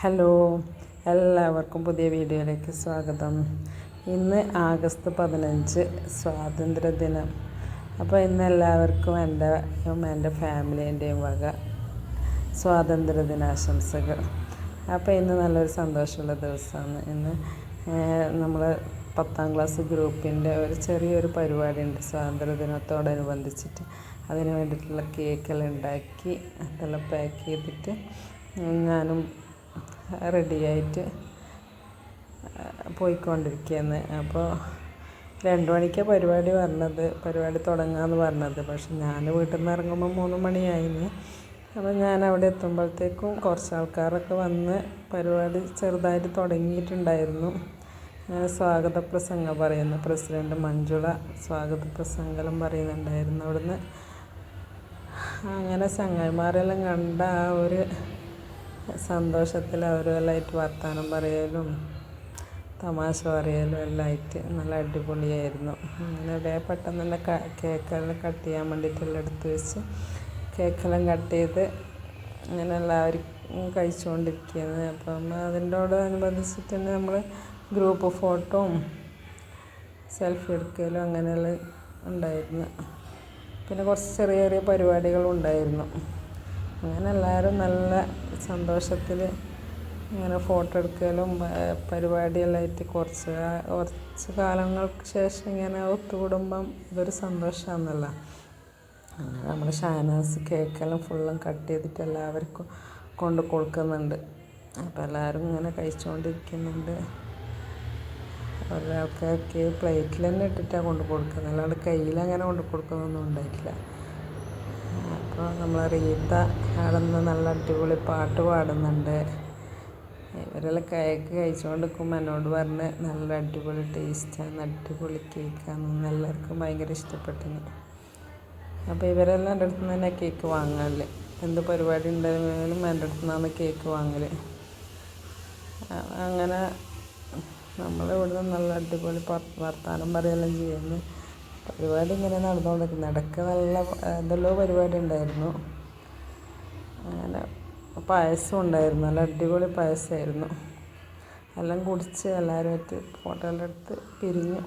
Hello എല്ലാവർക്കും പുതിയ വീഡിയോയിലേക്ക് സ്വാഗതം. ഇന്ന് ആഗസ്റ്റ് പതിനഞ്ച് സ്വാതന്ത്ര്യദിനം അപ്പോൾ ഇന്ന് എല്ലാവർക്കും എന്റെ എന്റെ ഫാമിലീന്റെയും വക സ്വാതന്ത്ര്യദിനാശംസകൾ അപ്പോൾ ഇന്ന് നല്ലൊരു സന്തോഷമുള്ള ദിവസമാണ്. ഇന്ന് നമ്മൾ പത്താം ക്ലാസ് ഗ്രൂപ്പിന്റെ ഒരു ചെറിയൊരു പരിപാടി ഉണ്ട് സ്വാതന്ത്ര്യദിനത്തോടനുബന്ധിച്ചിട്ട് അതിന് വേണ്ടിയിട്ടുള്ള കേക്കെല്ലാം ഉണ്ടാക്കി അതെല്ലാം പാക്ക് ചെയ്തിട്ട് ഞാനും റെഡിയായിട്ട് പോയിക്കൊണ്ടിരിക്കുകയാണ്. അപ്പോൾ രണ്ട് മണിക്കാണ് പരിപാടി പറഞ്ഞത് പരിപാടി തുടങ്ങാമെന്ന് പറഞ്ഞത്. പക്ഷെ ഞാൻ വീട്ടിൽ നിന്ന് ഇറങ്ങുമ്പോൾ മൂന്ന് മണിയായിന്. അപ്പോൾ ഞാൻ അവിടെ എത്തുമ്പോഴത്തേക്കും കുറച്ച് ആൾക്കാരൊക്കെ വന്ന് പരിപാടി ചെറുതായിട്ട് തുടങ്ങിയിട്ടുണ്ടായിരുന്നു. സ്വാഗത പ്രസംഗം പറയുന്നു. പ്രസിഡന്റ് മഞ്ജുള സ്വാഗത പ്രസംഗം പറയുന്നുണ്ടായിരുന്നു അവിടുന്ന്. അങ്ങനെ ചങ്ങായിമാരെല്ലാം കണ്ട ആ ഒരു സന്തോഷത്തിൽ അവരുമായിട്ട് വർത്തമാനം പറയലും തമാശ പറയലും എല്ലാം ആയിട്ട് നല്ല അടിപൊളിയായിരുന്നു. അങ്ങനെ പെട്ടെന്ന് തന്നെ കേക്കെല്ലാം കട്ട് ചെയ്യാൻ വേണ്ടിയിട്ടെല്ലാം എടുത്ത് വെച്ച് കേക്കെല്ലാം കട്ട് ചെയ്ത് അങ്ങനെ എല്ലാവരും കഴിച്ചുകൊണ്ടിരിക്കുകയാണ്. അപ്പം അതിനോടനുബന്ധിച്ചിട്ട് തന്നെ നമ്മൾ ഗ്രൂപ്പ് ഫോട്ടോയും സെൽഫി എടുക്കലും അങ്ങനെയെല്ലാം ഉണ്ടായിരുന്നു. പിന്നെ കുറച്ച് ചെറിയ ചെറിയ പരിപാടികളും ഉണ്ടായിരുന്നു. അങ്ങനെ എല്ലാവരും നല്ല സന്തോഷത്തിൽ ഇങ്ങനെ ഫോട്ടോ എടുക്കലും പരിപാടിയെല്ലാം ആയിട്ട് കുറച്ച് കുറച്ച് കാലങ്ങൾക്ക് ശേഷം ഇങ്ങനെ ഒത്തുകൂടുമ്പം ഇതൊരു സന്തോഷമാണെന്നല്ല. അങ്ങനെ നമ്മൾ ഷാനാസ് കേക്കെല്ലാം ഫുള്ളും കട്ട് ചെയ്തിട്ട് എല്ലാവർക്കും കൊണ്ട് കൊടുക്കുന്നുണ്ട്. അപ്പോൾ എല്ലാവരും ഇങ്ങനെ കഴിച്ചുകൊണ്ടിരിക്കുന്നുണ്ട് ഒരാൾക്കൊക്കെ പ്ലേറ്റിൽ തന്നെ ഇട്ടിട്ടാണ് കൊണ്ട് കൊടുക്കുന്നത്. അല്ലാണ്ട് കയ്യിൽ അങ്ങനെ കൊണ്ട് കൊടുക്കുന്നൊന്നും ഉണ്ടായിട്ടില്ല. അപ്പോൾ നമ്മൾ റീത്ത അവിടെ നിന്ന് നല്ല അടിപൊളി പാട്ട് പാടുന്നുണ്ട്. ഇവരെല്ലാം കേക്ക് കഴിച്ചുകൊണ്ട് നിൽക്കുമ്പോൾ എന്നോട് പറഞ്ഞ് നല്ല അടിപൊളി ടേസ്റ്റാണ് അടിപൊളി കേക്കാണെന്ന് എല്ലാവർക്കും ഭയങ്കര ഇഷ്ടപ്പെട്ടിന് അപ്പോൾ ഇവരെല്ലാം എന്റെ അടുത്ത് തന്നെ കേക്ക് വാങ്ങൽ എന്ത് പരിപാടി ഉണ്ടെങ്കിലും എന്റെ അടുത്ത് നിന്നാണ് കേക്ക് വാങ്ങൽ അങ്ങനെ നമ്മളിവിടുന്ന് നല്ല അടിപൊളി വർത്തമാനം പറയുകയെല്ലാം ചെയ്യുന്നു. പരിപാടി ഇങ്ങനെ നടന്നുകൊണ്ടിരിക്കുന്നു. ഇടയ്ക്ക് നല്ല എന്തെല്ലോ പരിപാടി ഉണ്ടായിരുന്നു. അങ്ങനെ പായസം ഉണ്ടായിരുന്നു. നല്ല അടിപൊളി പായസമായിരുന്നു. എല്ലാം കുടിച്ച് എല്ലാവരുമായിട്ട് ഫോട്ടോ എല്ലാം എടുത്ത് പിരിഞ്ഞു.